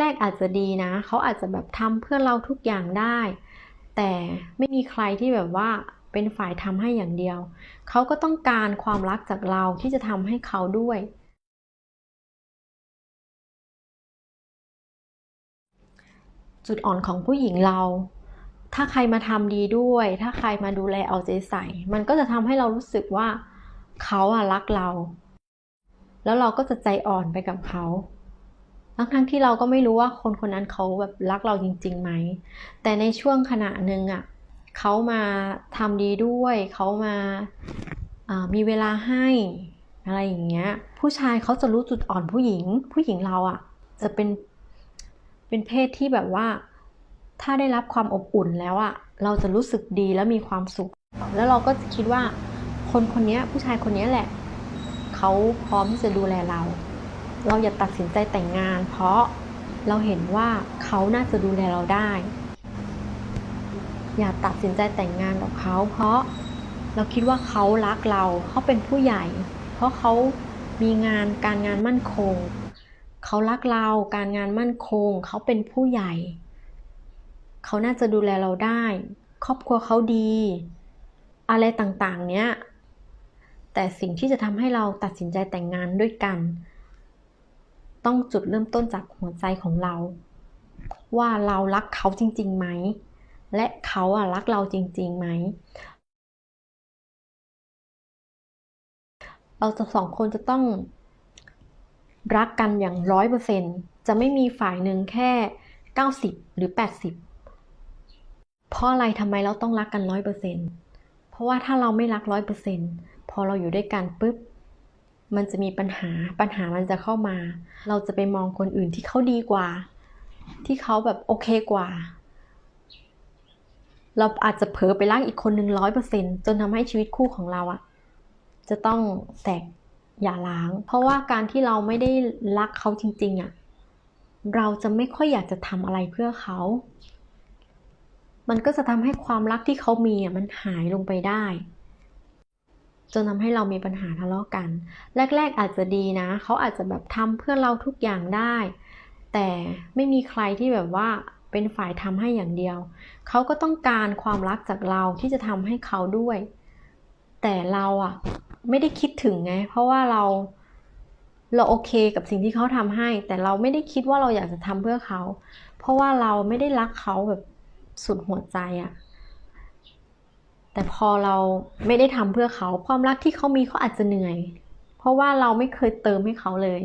แรก ๆอาจจะดีนะ เขาอาจจะแบบทำเพื่อเราทุกอย่างได้ แต่ไม่มีใครที่แบบว่าเป็นฝ่ายทำให้อย่างเดียว เขาก็ต้องการความรักจากเราที่จะทำให้เขาด้วย จุดอ่อนของผู้หญิงเรา ถ้าใครมาทำดีด้วย ถ้าใครมาดูแลเอาใจใส่ มันก็จะทำให้เรารู้สึกว่าเขาอะรักเรา แล้วเราก็จะใจอ่อนไปกับเขา ทั้งทั้งที่เราก็ไม่รู้ว่าคนคนนั้นเขาแบบรักเราจริงๆไหม แต่ในช่วงขณะหนึ่งอะเขามาทำดีด้วย เขามาามีเวลาให้อะไรอย่างเงี้ย ผู้ชายเขาจะรู้จุดอ่อนผู้หญิง ผู้หญิงเราอะจะเป็นเป็นเพศที่แบบว่า ถ้าได้รับความอบอุ่นแล้วอะเราจะรู้สึกดีและมีความสุข แล้วเราก็คิดว่าคนคนนี้ผู้ชายคนนี้แหละ เขาพร้อมที่จะดูแลเรา เราอย่าตัดสินใจแต่งงาน เพราะเราเห็นว่าเขาน่าจะดูแลเราได้ อย่าตัดสินใจแต่งงานกับเขา เพราะเราคิดว่าเขารักเราเขาเป็นผู้ใหญ่ เพราะเขามีงานการงานมั่นคง เขารักเราการงานมั่นคง เขาเป็นผู้ใหญ่ เขาน่าจะดูแลเราได้ ครอบครัวเขาดี อะไรต่างๆ เนี้ยแต่สิ่งที่จะทำให้เราตัดสินใจแต่งงานด้วยกัน ต้องจุดเริ่มต้นจากหัวใจของเรา ว่าเรารักเขาจริงๆไหม และเขาอะรักเราจริงๆไหม เราจะสองคนจะต้องรักกันอย่างร้อยเปอร์เซ็นจะไม่มีฝ่ายหนึ่งแค่เก้าสิบหรือแปดสิบเพราะอะไรทำไมเราต้องรักกันร้อยเปอร์เซ็นเพราะว่าถ้าเราไม่รักร้อยเปอร์เซ็นพอเราอยู่ด้วยกันปุ๊บ มันจะมีปัญหา ปัญหามันจะเข้ามา เราจะไปมองคนอื่นที่เขาดีกว่า ที่เขาแบบโอเคกว่า เราอาจจะเผลอไปรักอีกคนหนึ่งร้อยเปอร์เซ็นจนทำให้ชีวิตคู่ของเราอะจะต้องแตกอย่าล้าง เพราะว่าการที่เราไม่ได้รักเขาจริง ๆอะเราจะไม่ค่อยอยากจะทำอะไรเพื่อเขา มันก็จะทำให้ความรักที่เขามีอะมันหายลงไปได้ จนทำให้เรามีปัญหาทะเลาะกัน แรก ๆ อาจจะดีนะ เขาอาจจะแบบทำเพื่อเราทุกอย่างได้ แต่ไม่มีใครที่แบบว่าเป็นฝ่ายทำให้อย่างเดียว เขาก็ต้องการความรักจากเราที่จะทำให้เขาด้วย แต่เราอะไม่ได้คิดถึงไง เพราะว่าเราเราโอเคกับสิ่งที่เขาทำให้ แต่เราไม่ได้คิดว่าเราอยากจะทำเพื่อเขา เพราะว่าเราไม่ได้รักเขาแบบสุดหัวใจอะ แต่พอเราไม่ได้ทำเพื่อเขาความรักที่เขามีเขาอาจจะเหนื่อย เพราะว่าเราไม่เคยเติมให้เขาเลย